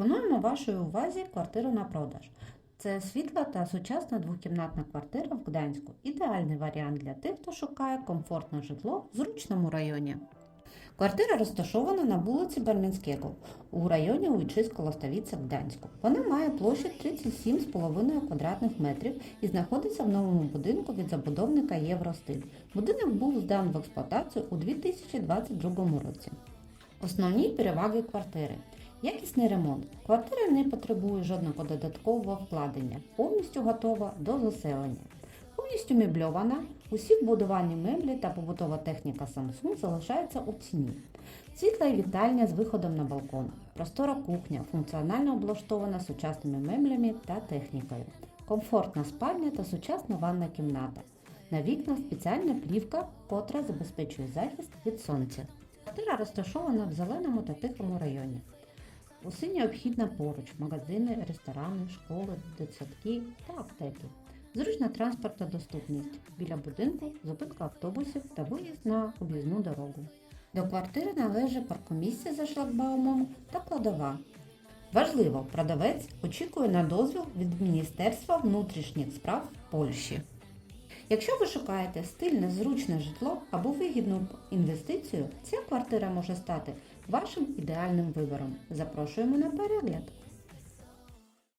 Пропонуємо вашій увазі квартиру на продаж. Це світла та сучасна двокімнатна квартира в Гданську. Ідеальний варіант для тих, хто шукає комфортне житло в зручному районі. Квартира розташована на вулиці Бармінського у районі Уйчисько Лостовіця Гданську. Вона має площу 37,5 квадратних метрів і знаходиться в новому будинку від забудовника Євростиль. Будинок був здан в експлуатацію у 2022 році. Основні переваги квартири. Якісний ремонт. Квартира не потребує жодного додаткового вкладення, повністю готова до заселення. Повністю мебльована, усі вбудовані меблі та побутова техніка Samsung залишаються у ціні. Світла і вітальня з виходом на балкон, простора кухня, функціонально облаштована сучасними меблями та технікою, комфортна спальня та сусідня ванна кімната. На вікнах спеціальна плівка, котра забезпечує захист від сонця. Квартира розташована в зеленому та тихому районі. Усе необхідно поруч магазини, ресторани, школи, дитсадки та аптеки. Зручна транспорт та доступність. Біля будинку зупинка автобусів та виїзд на об'їзну дорогу. До квартири належить паркомісце за шлагбаумом та кладова. Важливо, продавець очікує на дозвіл від Міністерства внутрішніх справ Польщі. Якщо ви шукаєте стильне, зручне житло або вигідну інвестицію, ця квартира може стати вашим ідеальним вибором. Запрошуємо на перегляд.